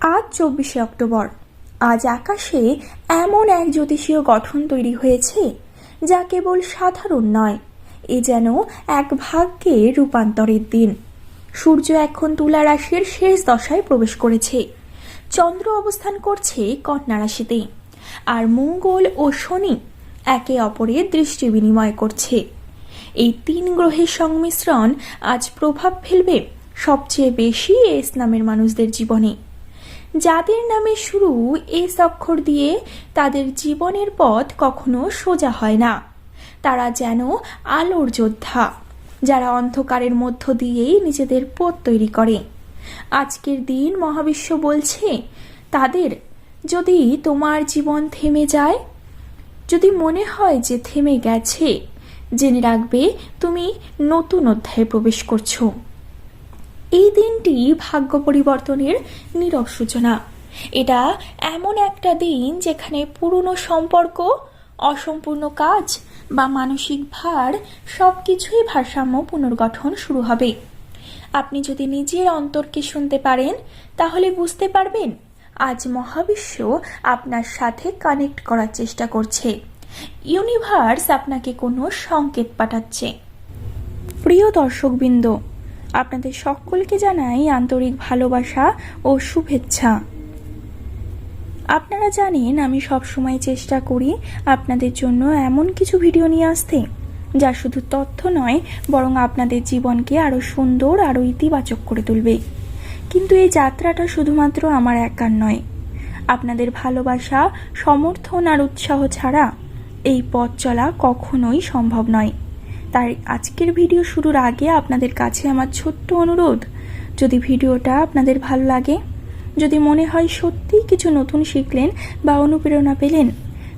আজ চব্বিশে অক্টোবর। আজ আকাশে এমন এক জ্যোতিষীয় গঠন তৈরি হয়েছে, যা কেবল সাধারণ নয়, এ যেন এক ভাগ্যে রূপান্তরের দিন। সূর্য এখন তুলা রাশির শেষ দশায় প্রবেশ করেছে। চন্দ্র অবস্থান করছে কন্যা রাশিতে, আর মঙ্গল ও শনি একে অপরের দৃষ্টি বিনিময় করছে। এই তিন গ্রহের সংমিশ্রণ আজ প্রভাব ফেলবে সবচেয়ে বেশি এস নামের মানুষদের জীবনে। যাদের নামে শুরু এস অক্ষর দিয়ে তাদের জীবনের পথ কখনো সোজা হয় না। তারা যেন আলোর যোদ্ধা, যারা অন্ধকারের মধ্য দিয়েই নিজেদের পথ তৈরি করে। আজকের দিন মহাবিশ্ব বলছে, তাদের যদি তোমার জীবন থেমে যায়, যদি মনে হয় যে থেমে গেছে, জেনে রাখবে তুমি নতুন অধ্যায়ে প্রবেশ করছ। এই দিনটি ভাগ্য পরিবর্তনের নীরব সূচনা। এটা এমন একটা দিন যেখানে পুরনো সম্পর্ক, অসম্পূর্ণ কাজ বা মানসিক ভার সব কিছুই ভারসাম্য পুনর্গঠন শুরু হবে। আপনি যদি নিজের অন্তরকে শুনতে পারেন, তাহলে বুঝতে পারবেন আজ মহাবিশ্ব আপনার সাথে কানেক্ট করার চেষ্টা করছে। ইউনিভার্স আপনাকে কোনো সংকেত পাঠাচ্ছে। প্রিয় দর্শকবৃন্দ আপনাদের সকলকে জানাই আন্তরিক ভালোবাসা ও শুভেচ্ছা। আপনারা জানেন, আমি সবসময় চেষ্টা করি আপনাদের জন্য এমন কিছু ভিডিও নিয়ে আসতে, যা শুধু তথ্য নয়, বরং আপনাদের জীবনকে আরও সুন্দর আরও ইতিবাচক করে তুলবে। কিন্তু এই যাত্রাটা শুধুমাত্র আমার একার নয়। আপনাদের ভালোবাসা, সমর্থন আর উৎসাহ ছাড়া এই পথ চলা কখনোই সম্ভব নয়। তাই আজকের ভিডিও শুরুর আগে আপনাদের কাছে আমার ছোট্ট অনুরোধ, যদি ভিডিওটা আপনাদের ভালো লাগে, যদি মনে হয় সত্যিই কিছু নতুন শিখলেন বা অনুপ্রেরণা পেলেন,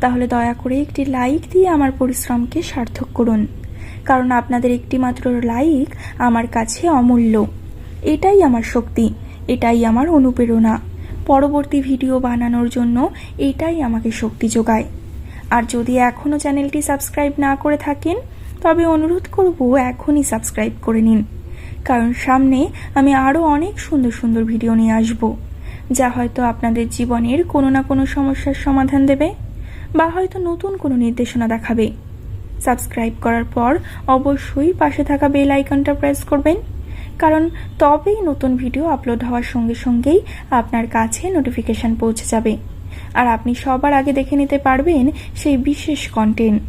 তাহলে দয়া করে একটি লাইক দিয়ে আমার পরিশ্রমকে সার্থক করুন। কারণ আপনাদের একটি মাত্র লাইক আমার কাছে অমূল্য। এটাই আমার শক্তি, এটাই আমার অনুপ্রেরণা। পরবর্তী ভিডিও বানানোর জন্য এটাই আমাকে শক্তি যোগায়। আর যদি এখনও চ্যানেলটি সাবস্ক্রাইব না করে থাকেন তবে অনুরোধ করব এখনই সাবস্ক্রাইব করে নিন। কারণ সামনে আমি আরও অনেক সুন্দর সুন্দর ভিডিও নিয়ে আসব, যা হয়তো আপনাদের জীবনের কোনো না কোনো সমস্যার সমাধান দেবে বা হয়তো নতুন কোনো নির্দেশনা দেখাবে। সাবস্ক্রাইব করার পর অবশ্যই পাশে থাকা বেল আইকনটা প্রেস করবেন, কারণ তবেই নতুন ভিডিও আপলোড হওয়ার সঙ্গে সঙ্গেই আপনার কাছে নোটিফিকেশান পৌঁছে যাবে। আর আপনি সবার আগে দেখে নিতে পারবেন সেই বিশেষ কন্টেন্ট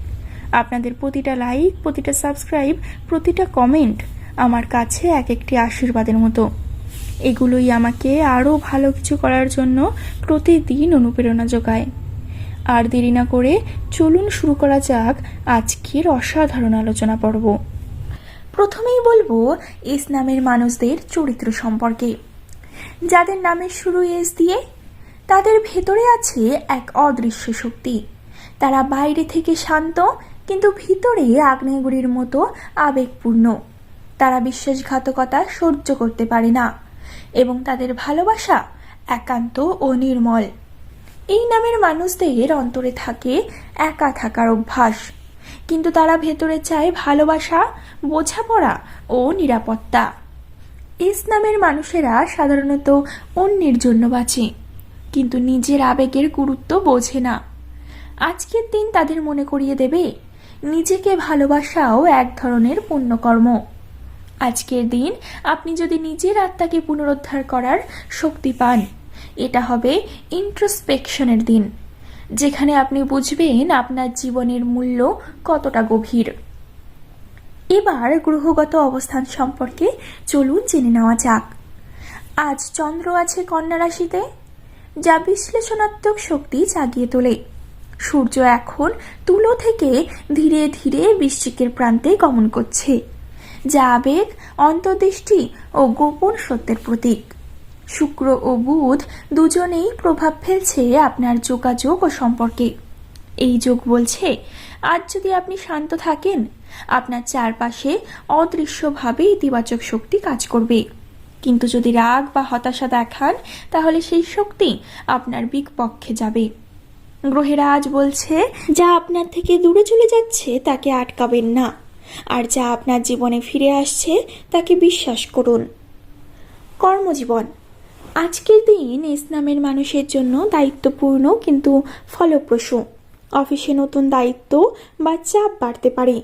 আপনাদের প্রতিটা লাইক প্রতিটা সাবস্ক্রাইব প্রতিটা কমেন্ট আমার কাছে এক একটি আশীর্বাদের মতো। এগুলোই আমাকে আরও ভালো কিছু করার জন্য প্রতিদিন অনুপ্রেরণা যোগায়। আর দেরি না করে চলুন শুরু করা যাক আজকের অসাধারণ আলোচনা পর্ব। প্রথমেই বলব এস নামের মানুষদের চরিত্র সম্পর্কে। যাদের নামের শুরু এস দিয়ে, তাদের ভেতরে আছে এক অদৃশ্য শক্তি। তারা বাইরে থেকে শান্ত কিন্তু ভিতরে আগ্নেয়গুড়ির মতো আবেগপূর্ণ। তারা বিশ্বাসঘাতকতা সহ্য করতে পারে না এবং তাদের ভালোবাসা একান্ত ও নির্মল। এই নামের মানুষদের অন্তরে থাকে একা থাকার অভ্যাস। কিন্তু তারা ভেতরে চায় ভালোবাসা, বোঝাপড়া ও নিরাপত্তা। এস নামের মানুষেরা সাধারণত অন্যের জন্য বাঁচে, কিন্তু নিজের আবেগের গুরুত্ব বোঝে না। আজকের দিন তাদের মনে করিয়ে দেবে নিজেকে ভালোবাসাও এক ধরনের পুণ্যকর্ম। আজকের দিন আপনি যদি নিজের আত্মাকে পুনরুদ্ধার করার শক্তি পান, এটা হবে ইন্ট্রোস্পেকশনের দিন, যেখানে আপনি বুঝবেন আপনার জীবনের মূল্য কতটা গভীর। এবার গ্রহগত অবস্থান সম্পর্কে চলুন জেনে নেওয়া যাক। আজ চন্দ্র আছে কন্যা রাশিতে, যা বিশ্লেষণাত্মক শক্তি জাগিয়ে তোলে। সূর্য এখন তুলো থেকে ধীরে ধীরে বৃশ্চিকের প্রান্তে গমন করছে। যা আবেগ, অন্তর্দৃষ্টি ও গোপন সত্যের প্রতীক। শুক্র ও বুধ দুজনেই প্রভাব ফেলছে আপনার যোগাযোগ ও সম্পর্কে। এই যোগ বলছে, আজ যদি আপনি শান্ত থাকেন, আপনার চারপাশে অদৃশ্যভাবে ইতিবাচক শক্তি কাজ করবে। কিন্তু যদি রাগ বা হতাশা দেখান, তাহলে সেই শক্তি আপনার বিপক্ষে যাবে। গ্রহেরা আজ বলছে, যা আপনার থেকে দূরে চলে যাচ্ছে, তাকে আটকাবেন না। আর যা আপনার জীবনে ফিরে আসছে, তাকে বিশ্বাস করুন। কর্মজীবন। আজকের দিন ইসলামের মানুষের জন্য দায়িত্বপূর্ণ, কিন্তু ফলপ্রসূ। অফিসে নতুন দায়িত্ব বা চাপ বাড়তে পারে।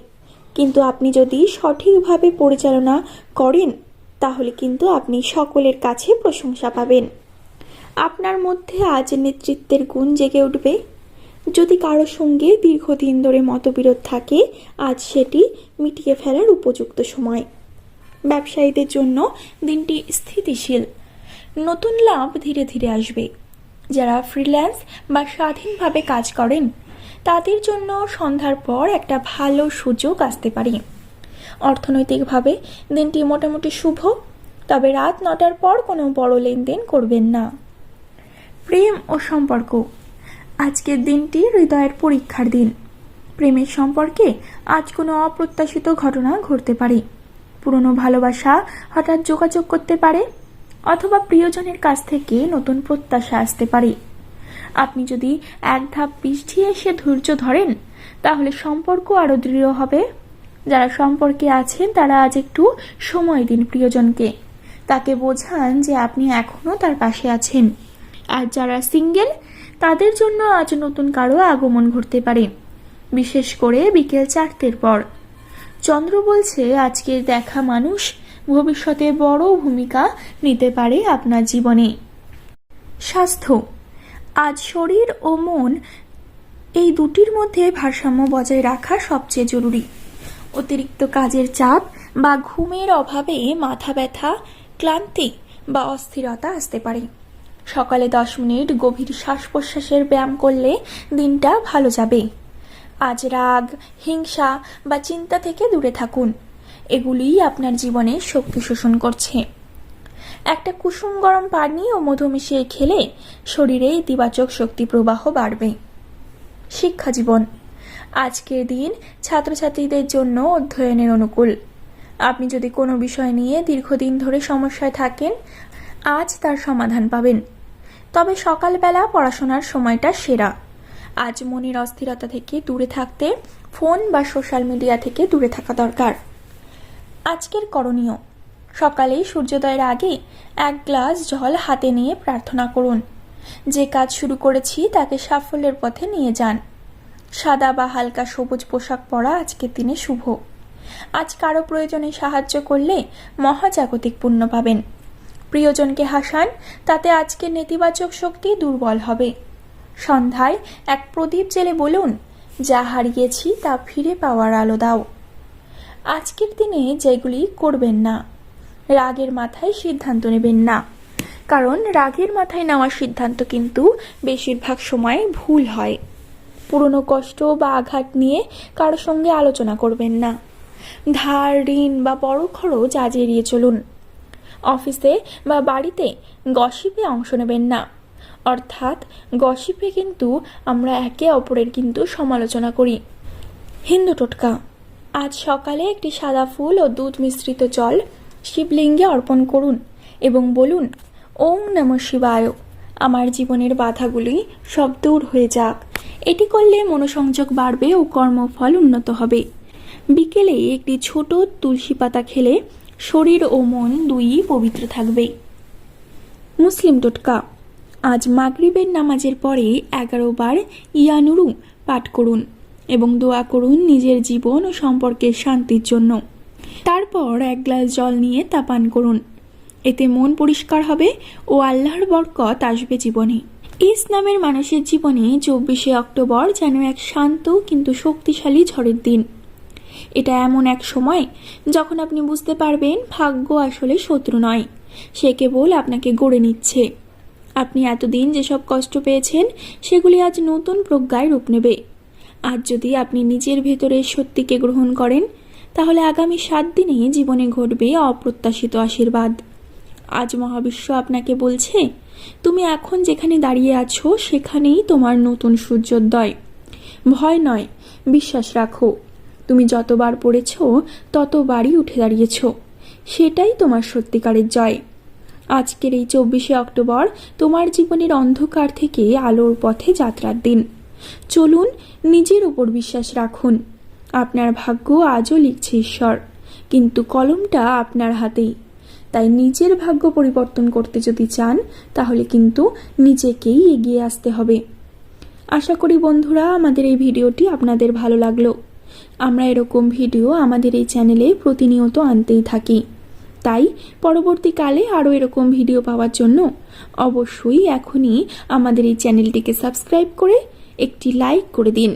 কিন্তু আপনি যদি সঠিকভাবে পরিচালনা করেন, তাহলে কিন্তু আপনি সকলের কাছে প্রশংসা পাবেন। আপনার মধ্যে আজ নেতৃত্বের গুণ জেগে উঠবে? যদি কারও সঙ্গে দীর্ঘদিন ধরে মতবিরোধ থাকে, আজ সেটি মিটিয়ে ফেলার উপযুক্ত সময়। ব্যবসায়ীদের জন্য দিনটি স্থিতিশীল। নতুন লাভ ধীরে ধীরে আসবে। যারা ফ্রিল্যান্স বা স্বাধীনভাবে কাজ করেন, তাদের জন্য সন্ধ্যার পর একটা ভালো সুযোগ আসতে পারে। অর্থনৈতিকভাবে দিনটি মোটামুটি শুভ, তবে রাত নটার পর কোনো বড় লেনদেন করবেন না। প্রেম ও সম্পর্ক। আজকের দিনটি হৃদয়ের পরীক্ষার দিন। প্রেমের সম্পর্কে আজ কোনো অপ্রত্যাশিত ঘটনা ঘটতে পারে। পুরনো ভালোবাসা হঠাৎ যোগাযোগ করতে পারে, অথবা প্রিয়জনের কাছ থেকে নতুন প্রত্যাশা আসতে পারে। আপনি যদি এক ধাপ পিছিয়ে এসে ধৈর্য ধরেন, তাহলে সম্পর্ক আরও দৃঢ় হবে। যারা সম্পর্কে আছেন, তারা আজ একটু সময় দিন প্রিয়জনকে। তাকে বোঝান যে আপনি এখনও তার পাশে আছেন। আর যারা সিঙ্গেল, তাদের জন্য আজ নতুন কারও আগমন ঘটতে পারে। বিশেষ করে বিকেল চারটের পর। চন্দ্র বলছে, আজকের দেখা মানুষ ভবিষ্যতে বড় ভূমিকা নিতে পারে আপনার জীবনে। স্বাস্থ্য। আজ শরীর ও মন এই দুটির মধ্যে ভারসাম্য বজায় রাখা সবচেয়ে জরুরি। অতিরিক্ত কাজের চাপ বা ঘুমের অভাবে মাথা ব্যথা, ক্লান্তি বা অস্থিরতা আসতে পারে। সকালে দশ মিনিট গভীর শ্বাস প্রশ্বাসের ব্যায়াম করলে দিনটা ভালো যাবে। আজ রাগ, হিংসা বা চিন্তা থেকে দূরে থাকুন। এগুলিই আপনার জীবনে শক্তি শোষণ করছে। একটা কুসুম গরম পানি ও মধু মিশিয়ে খেলে শরীরে ইতিবাচক শক্তি প্রবাহ বাড়বে। শিক্ষা জীবন। আজকের দিন ছাত্রছাত্রীদের জন্য অধ্যয়নের অনুকূল। আপনি যদি কোনো বিষয় নিয়ে দীর্ঘদিন ধরে সমস্যায় থাকেন, আজ তার সমাধান পাবেন। তবে সকালবেলা পড়াশোনার সময়টা সেরা। আজ মনের অস্থিরতা থেকে দূরে থাকতে ফোন বা সোশ্যাল মিডিয়া থেকে দূরে থাকা দরকার। আজকের করণীয় সকালে সূর্যোদয়ের আগে এক গ্লাস জল হাতে নিয়ে প্রার্থনা করুন। যে কাজ শুরু করেছি তাকে সাফল্যের পথে নিয়ে যান। সাদা বা হালকা সবুজ পোশাক পরা আজকের দিনে শুভ। আজ কারও প্রয়োজনে সাহায্য করলে মহাজাগতিক পুণ্য পাবেন। প্রিয়জনকে হাসান, তাতে আজকের নেতিবাচক শক্তি দুর্বল হবে। সন্ধ্যায় এক প্রদীপ জেলে বলুন, যা হারিয়েছি তা ফিরে পাওয়ার আলো দাও। আজকের দিনে যেগুলি করবেন না, রাগের মাথায় সিদ্ধান্ত নেবেন না। কারণ রাগের মাথায় নেওয়ার সিদ্ধান্ত কিন্তু বেশিরভাগ সময় ভুল হয়। পুরনো কষ্ট বা আঘাত নিয়ে কারোর সঙ্গে আলোচনা করবেন না। ধার, ঋণ বা বড় খরচ আজ এড়িয়ে চলুন। অফিসে বা বাড়িতে গসিপে অংশ নেবেন না। অর্থাৎ, গসিপে কিন্তু আমরা একে অপরের কিন্তু সমালোচনা করি। হিন্দু টোটকা, আজ সকালে একটি সাদা ফুল ও দুধ মিশ্রিত জল শিবলিঙ্গে অর্পণ করুন এবং বলুন, ওম নম শিবায়। আমার জীবনের বাধাগুলি সব দূর হয়ে যাক। এটি করলে মনোসংযোগ বাড়বে ও কর্মফল উন্নত হবে। বিকেলে একটি ছোট তুলসী পাতা খেলে শরীর ও মন দুই পবিত্র থাকবে। মুসলিম টোটকা আজ মাগরিবের নামাজের পরে এগারো বার ইয়ানুরু পাঠ করুন এবং দোয়া করুন নিজের জীবন ও সম্পর্কের শান্তির জন্য। তারপর এক গ্লাস জল নিয়ে তা পান করুন। এতে মন পরিষ্কার হবে ও আল্লাহর বরকত আসবে জীবনে। ইসলামের মানুষের জীবনে চব্বিশে অক্টোবর যেন এক শান্ত কিন্তু শক্তিশালী ঝড়ের দিন। এটা এমন এক সময় যখন আপনি বুঝতে পারবেন ভাগ্য আসলে শত্রু নয়। সে কেবল আপনাকে গড়ে নিচ্ছে। আপনি এতদিন যেসব কষ্ট পেয়েছেন, সেগুলি আজ নতুন প্রজ্ঞায় রূপ নেবে। আজ যদি আপনি নিজের ভেতরে সত্যিকে গ্রহণ করেন, তাহলে আগামী সাত দিনে জীবনে ঘটবে অপ্রত্যাশিত আশীর্বাদ। আজ মহাবিশ্ব আপনাকে বলছে, তুমি এখন যেখানে দাঁড়িয়ে আছো, সেখানেই তোমার নতুন সূর্যোদয়। ভয় নয়, বিশ্বাস রাখো। তুমি যতবার পড়েছ, ততবারই উঠে দাঁড়িয়েছ। সেটাই তোমার সত্যিকারের জয়। আজকের এই চব্বিশে অক্টোবর তোমার জীবনের অন্ধকার থেকে আলোর পথে যাত্রার দিন। চলুন নিজের উপর বিশ্বাস রাখুন। আপনার ভাগ্য আজও লিখছে ঈশ্বর, কিন্তু কলমটা আপনার হাতেই। তাই নিজের ভাগ্য পরিবর্তন করতে যদি চান, তাহলে কিন্তু নিজেকেই এগিয়ে আসতে হবে। আশা করি বন্ধুরা, আমাদের এই ভিডিওটি আপনাদের ভালো লাগল। আমরা এরকম ভিডিও আমাদের এই চ্যানেলে প্রতিনিয়ত আনতেই থাকি। তাই, পরবর্তীকালে আরও এরকম ভিডিও পাওয়ার জন্য অবশ্যই এখনই আমাদের এই চ্যানেলটিকে সাবস্ক্রাইব করে একটি লাইক করে দিন।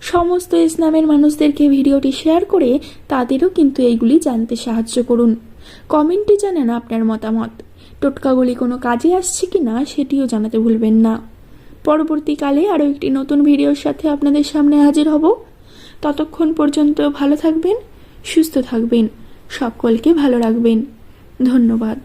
সমস্ত ইসলামের মানুষদেরকে ভিডিওটি শেয়ার করে তাদেরও কিন্তু এইগুলি জানতে সাহায্য করুন। কমেন্টে জানান আপনার মতামত। টোটকাগুলি কোনো কাজে আসছে কি না সেটিও জানাতে ভুলবেন না। পরবর্তীকালে আরও একটি নতুন ভিডিওর সাথে আপনাদের সামনে হাজির হব। ততক্ষণ পর্যন্ত ভালো থাকবেন সুস্থ থাকবেন সকলকে ভালো রাখবেন। ধন্যবাদ।